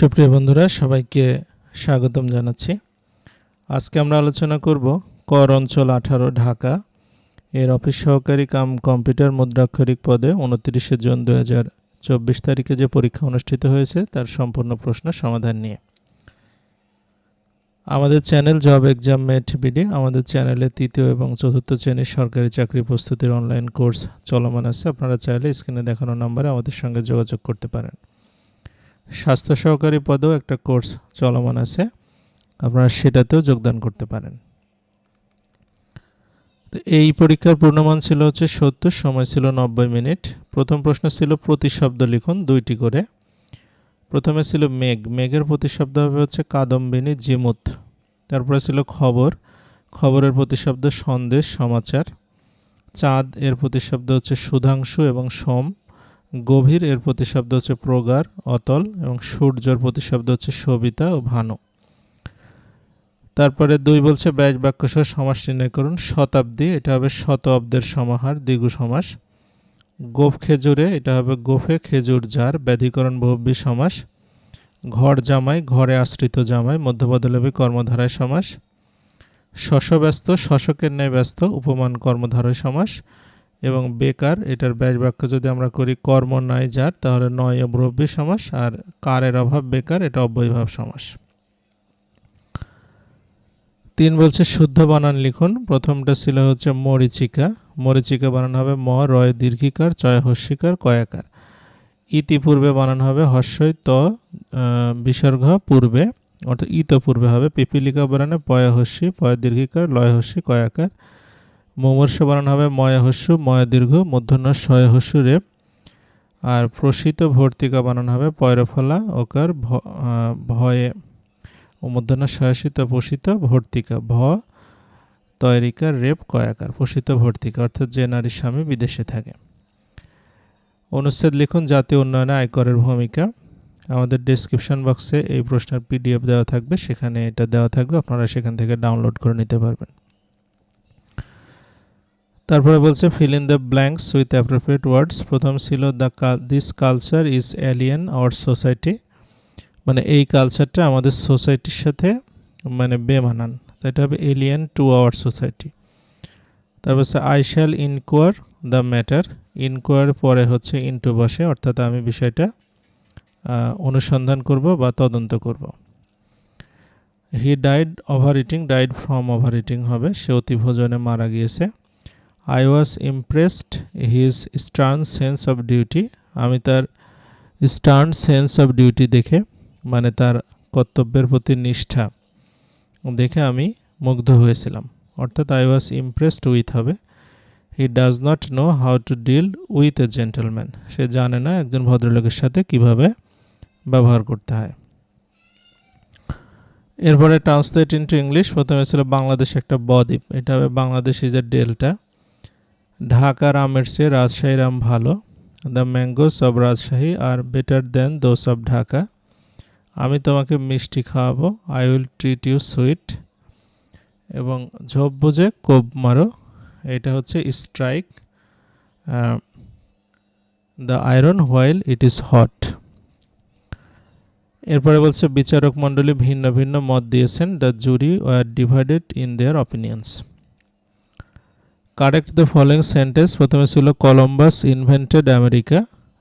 সুপ্রিয় বন্ধুরা, সবাইকে স্বাগতম জানাচ্ছি। আজকে আমরা আলোচনা করব কর অঞ্চল আঠারো, ঢাকা। এর অফিস সহকারী কাম কম্পিউটার মুদ্রাক্ষরিক পদে উনত্রিশে জুন দু হাজার চব্বিশ তারিখে যে পরীক্ষা অনুষ্ঠিত হয়েছে, তার সম্পূর্ণ প্রশ্ন সমাধান নিয়ে। আমাদের channel job exam mate BD, আমাদের চ্যানেলে তৃতীয় এবং চতুর্থ শ্রেণির সরকারি চাকরি প্রস্তুতির অনলাইন কোর্স চলমান আছে। আপনারা চাইলে স্ক্রিনে দেখানো নম্বরে আমাদের সঙ্গে যোগাযোগ করতে পারেন। স্বাস্থ্য সহকারী পদেও একটা কোর্স চলমান আছে। আপনারা সেটাতেও যোগদান করতে পারেন। তো এই পরীক্ষার পূর্ণমান ছিল হচ্ছে সত্তর, সময় ছিল নব্বই মিনিট। প্রথম প্রশ্ন ছিল প্রতিশব্দ লিখুন দুইটি করে। প্রথমে ছিল মেঘ। মেঘের প্রতিশব্দ হবে হচ্ছে কাদম্বিনী জিমুত। তারপরে ছিল খবর। খবরের প্রতিশব্দ সন্দেশ, সমাচার। চাঁদ, এর প্রতিশব্দ হচ্ছে সুধাংশু এবং সোম। গভীর, এর প্রতিশব্দ হচ্ছে প্রগার অতল, এবং সূর্যর প্রতিশব্দ হচ্ছে সবিতা ও ভানু। তারপরে দুই বলছে ব্যাস বাক্য সহ সমাস নির্ণয় করুন। শতাব্দী, এটা হবে শত অব্দের সমাহার, দ্বিগু সমাস। গোফ খেজুরে, এটা হবে গোফে খেজুর যার ব্যাধিকরণ বহুব্বী সমাস। ঘর জামাই, ঘরে আশ্রিত জামাই মধ্যপদলবী কর্মধারায় সমাস। শশব্যস্ত, শশকের ন্যায় ব্যস্ত উপমান কর্মধারয় সমাস। এবং বেকার, এটার ব্যাস বাক্য যদি আমরা করি কর্ম নাই যার, তাহলে নয় অব্রব্বী সমাস, আর কারের অভাব বেকার, এটা অব্যয়ভাব সমাস। তিন বলছে শুদ্ধ বানান লিখুন, প্রথমটা ছিল হচ্ছে মরিচিকা মরিচিকা বানান হবে ম, রয় দীর্ঘিকার, চয় হস্যিকার, কয়াকার। ইতিপূর্বে বানান হবে হস্যই, ত বিসর্গ পূর্বে, অর্থাৎ ইত পূর্বে হবে, পিপিলিকা বানানে পয় হস্যি, পয় দীর্ঘিকার, লয় হস্যি, কয়াকার। মুমূর্ষ বানান হবে ময় হস্যু ময় দীর্ঘ শয় হস্যু রেপ আর প্রসিত ভর্তিকা বানান হবে পয়রফলা, ওকার ভয়ে। ও মধ্যন্ন শয়াসিত পোষিত ভর্তিকা, ভ তয়রিকা রেপ, কয়াকার। পোষিত ভর্তিকা, অর্থাৎ যে নারীর স্বামী বিদেশে থাকে। অনুচ্ছেদ লিখুন জাতীয় উন্নয়নে আয়করের ভূমিকা। আমাদের ডেসক্রিপশন বক্সে এই প্রশ্নের পিডিএফ দেওয়া থাকবে, সেখানে এটা দেওয়া থাকবে, আপনারা সেখান থেকে ডাউনলোড করে নিতে পারবেন। তারপরে বলছে fill in the blanks with appropriate words প্রথম ছিল the this culture is alien our society মানে এই কালচারটা আমাদের সোসাইটির সাথে মানে বেমানান। তো এটা হবে এলিয়েন টু আওয়ার সোসাইটি তারপর হচ্ছে I shall inquire the matter inquire পরে হচ্ছে ইনটু বসে, অর্থাৎ আমি বিষয়টা অনুসন্ধান করব বা তদন্ত করব। He died over eating died from over eating হবে। সে অতি ভোজনে মারা গিয়েছে। I was impressed his stern sense of duty আমি তার স্টার্ন সেন্স অফ ডিউটি দেখে মানে তার কর্তব্যের প্রতি নিষ্ঠা দেখে আমি মুগ্ধ হয়েছিলাম। অর্থাৎ আই ওয়াজ ইমপ্রেসড উইথ হবে। He does not know how to deal with a gentleman সে জানে না একজন ভদ্রলোকের সাথে কীভাবে ব্যবহার করতে হয়। এরপরে ট্রান্সলেট ইন্টু ইংলিশ প্রথমে ছিল বাংলাদেশ একটা বদ্বীপ এটা হবে বাংলাদেশ ইজ এ ডেল্টা ঢাকার আমের রাজশাহীর আম ভালো। The mangoes of Rajshahi are better than those of Dhaka. আমি তোমাকে মিষ্টি খাওয়াবো। I will treat you sweet. এবং ঝোপ বুঝে কোপ মারো। এটা হচ্ছে strike the iron while it is hot. এরপরে বলছে, বিচারক মণ্ডলী ভিন্ন ভিন্ন মত দিয়েছেন। The jury were divided in their opinions. Correct the following sentence প্রথমে ছিল কলম্বাস ইনভেন্টেড আমেরিকা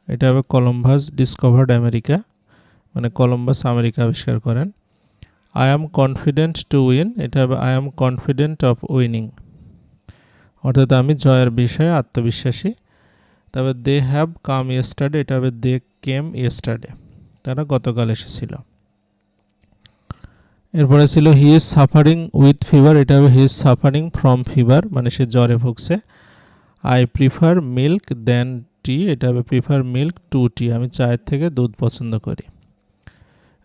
এটা হবে কলম্বাস ডিসকভার্ড আমেরিকা মানে কলম্বাস আমেরিকা আবিষ্কার করেন। I am confident to win এটা হবে I am confident of winning অর্থাৎ আমি জয়ের বিষয়ে আত্মবিশ্বাসী। তবে দে হ্যাভ কাম ইয়েস্টারডে এটা হবে দে কেম ইয়েস্টারডে তারা গতকাল এসেছিল। এরপরে ছিল he is suffering with fever, এটা হবে he is suffering from fever মানে সে জ্বরে ভুগছে। I prefer milk than tea, এটা হবে প্রিফার মিল্ক টু টি, আমি চায়ের থেকে দুধ পছন্দ করি।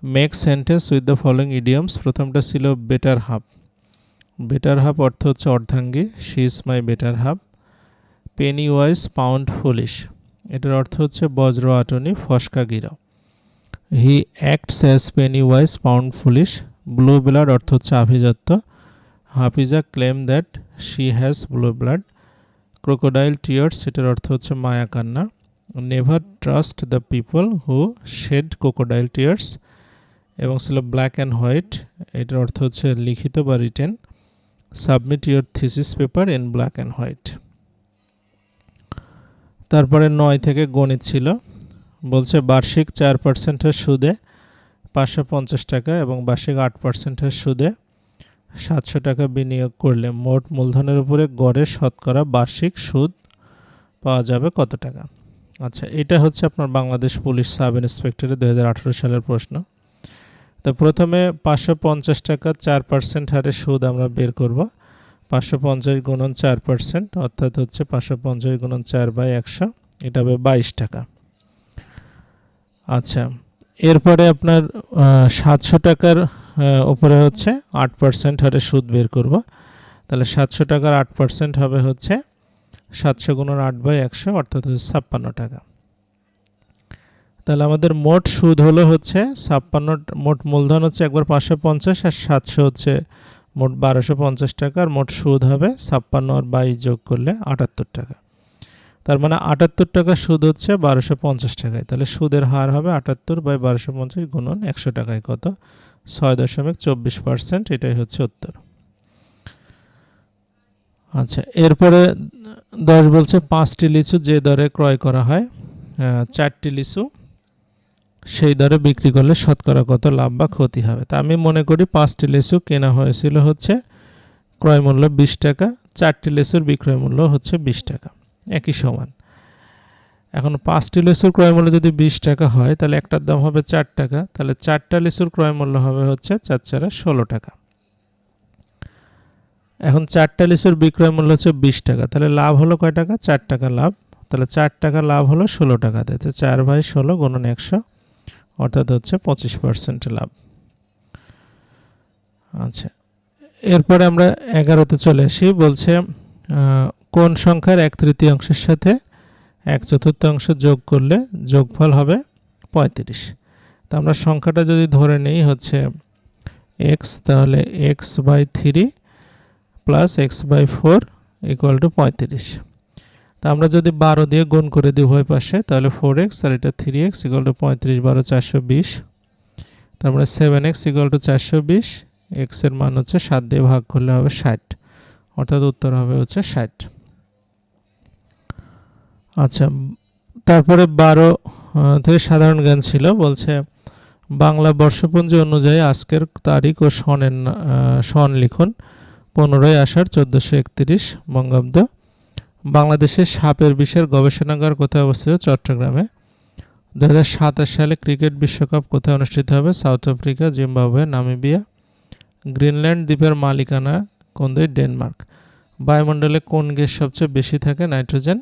Make sentence with the following idioms, প্রথমটা ছিল বেটার হাফ। বেটার হাফ অর্থ হচ্ছে অর্ধাঙ্গী, she is my better half. Penny wise pound foolish এটার অর্থ হচ্ছে বজ্র আটনি, ফসকা গিরা। He acts as penny wise pound foolish blue blood অর্থ হচ্ছে আভিজাত্য। Hafiza claim that she has blue blood crocodile tears সেটার অর্থ হচ্ছে মায়া কান্না। Never trust the people who shed crocodile tears এবং ছিল ব্ল্যাক অ্যান্ড হোয়াইট এটার অর্থ হচ্ছে লিখিত বা written submit your thesis paper in black and white তারপরে নয় থেকে গণিত ছিল। বলছে বার্ষিক চার পার্সেন্টের সুদে পাঁচশো পঞ্চাশ টাকা এবং বার্ষিক আট পার্সেন্টের সুদে সাতশো টাকা বিনিয়োগ করলে মোট মূলধনের উপরে গড়ে শতকরা বার্ষিক সুদ পাওয়া যাবে কত টাকা? আচ্ছা এটা হচ্ছে আপনার বাংলাদেশ পুলিশ সাব ইন্সপেক্টরের দু সালের প্রশ্ন। তো প্রথমে পাঁচশো পঞ্চাশ টাকা চার পার্সেন্ট হারে সুদ আমরা বের করব। পাঁচশো পঞ্চাশ গুণন চার পার্সেন্ট অর্থাৎ হচ্ছে পাঁচশো পঞ্চাশ গুণন চার বাই একশো, এটা হবে বাইশ টাকা। আচ্ছা এরপরে আপনার সাতশো টাকার উপরে হচ্ছে আট পার্সেন্ট হারে সুদ বের করব। তাহলে সাতশো টাকার আট পার্সেন্ট হবে হচ্ছে সাতশো গুণন আট বাই একশো, অর্থাৎ হচ্ছে ছাপ্পান্ন টাকা। তাহলে আমাদের মোট সুদ হলো হচ্ছে ছাপ্পান্ন, মোট মূলধন হচ্ছে একবার পাঁচশো পঞ্চাশ আর সাতশো হচ্ছে মোট বারোশো পঞ্চাশ টাকা, আর মোট সুদ হবে ছাপ্পান্ন আর বাইশ যোগ করলে আটাত্তর টাকা। তার মানে আটাত্তর টাকা সুদ হচ্ছে বারোশো পঞ্চাশ টাকায়। তাহলে সুদের হার হবে আটাত্তর বাই বারোশো পঞ্চাশ গুণন একশো টাকায় কত? ছয় দশমিক চব্বিশ পার্সেন্ট, এটাই হচ্ছে উত্তর। আচ্ছা এরপরে দশ বলছে পাঁচটি লিচু যে দরে ক্রয় করা হয় চারটি লিচু, সেই দরে বিক্রি করলে শতকরা কত লাভ বা ক্ষতি হবে? তা আমি মনে করি পাঁচটি লিচু কেনা হয়েছিল হচ্ছে ক্রয় মূল্য বিশ টাকা, চারটি লিচুর বিক্রয় মূল্য হচ্ছে বিশ টাকা। একই সমান। এখন পাঁচটি লিচুর ক্রয় মূল্য যদি বিশ টাকা হয়, তাহলে একটার দাম হবে চার টাকা। তাহলে চারটা লিচুর ক্রয় মূল্য হবে হচ্ছে চার চারা ষোলো টাকা। এখন চারটা লিচুর বিক্রয় মূল্য হচ্ছে বিশ টাকা। তাহলে লাভ হলো কয় টাকা? চার টাকা লাভ। তাহলে চার টাকা লাভ হলো ষোলো টাকা। তো চার বাই ষোলো গুণন একশো, অর্থাৎ হচ্ছে পঁচিশ পার্সেন্ট লাভ। আচ্ছা এরপরে আমরা এগারোতে চলে আসি। বলছে কোন সংখ্যার এক তৃতীয়াংশের সাথে এক চতুর্থাংশ যোগ করলে যোগফল হবে পঁয়ত্রিশ। তা আমরা সংখ্যাটা যদি ধরে নিই হচ্ছে এক্স তাহলে X by three plus X by four equal to পঁয়ত্রিশ। তা আমরা যদি বারো দিয়ে গুণ করে দিই উভয় পাশে, তাহলে ফোর এক্স আর এটা থ্রি এক্স ইকুয়াল টু পঁয়ত্রিশ বারো চারশো বিশ। তারপরে সেভেন এক্স ইকুয়াল টু চারশো বিশ এক্সের মান হচ্ছে সাত দিয়ে ভাগ করলে হবে ষাট। অর্থাৎ উত্তর হবে হচ্ছে ষাট। আচ্ছা তারপরে বারো থেকে সাধারণ জ্ঞান ছিল, বলছে, বাংলা বর্ষপঞ্জি অনুযায়ী আজকের তারিখ ও সনের সন লিখুন। পনেরোই আষাঢ় চোদ্দোশো একত্রিশ, বঙ্গাব্দ। বাংলাদেশের সাপের বিষের গবেষণাগার কোথায় অবস্থিত? চট্টগ্রামে। দু হাজার সাতাশ সালে ক্রিকেট বিশ্বকাপ কোথায় অনুষ্ঠিত হবে? South Africa, Zimbabwe, Namibia. Greenland দ্বীপের মালিকানা কোন দেশ ডেনমার্ক। বায়ুমণ্ডলে কোন গ্যাস সবচেয়ে বেশি থাকে? নাইট্রোজেন।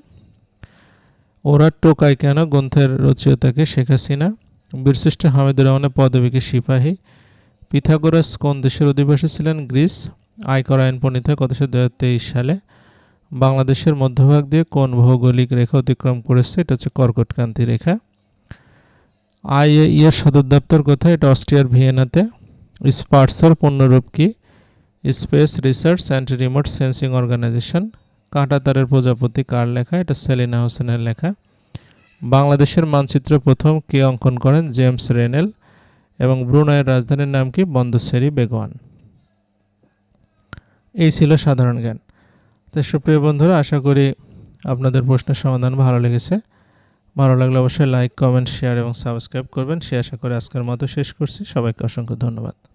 ওরা টোকায় কেন গ্রন্থের রচয়িতাকে শেখ হাসিনা? বীরশ্রেষ্ঠ হামিদুর রহমানের পদবীকে সিপাহী। পিথাগোরাস কোন দেশের অধিবাসী ছিলেন? গ্রিস। আয়কর আইন প্রণীত কত সালে? বাংলাদেশের মধ্যভাগ দিয়ে কোন ভৌগোলিক রেখা অতিক্রম করেছে? এটা হচ্ছে কর্কটকান্তি রেখা। আইএ সদর দপ্তর কোথায়? এটা অস্ট্রিয়ার ভিয়েনাতে। স্পার্সর পণ্যরূপ কি? Space research and remote sensing organisation. কাঁটাতারের প্রজাপতি কার লেখা? এটা সেলিনা হোসেনের লেখা। বাংলাদেশের মানচিত্র প্রথম কে অঙ্কন করেন? জেমস রেনেল এবং ব্রুনাইয়ের রাজধানীর নাম কি? বন্দসেরি বেগওয়ান। এই ছিল সাধারণ জ্ঞান। তো সুপ্রিয় বন্ধুরা, আশা করি আপনাদের প্রশ্নের সমাধান ভালো লেগেছে। ভালো লাগলে অবশ্যই লাইক কমেন্ট শেয়ার এবং সাবস্ক্রাইব করবেন। সে আশা করে আজকের মতো শেষ করছি। সবাইকে অসংখ্য ধন্যবাদ।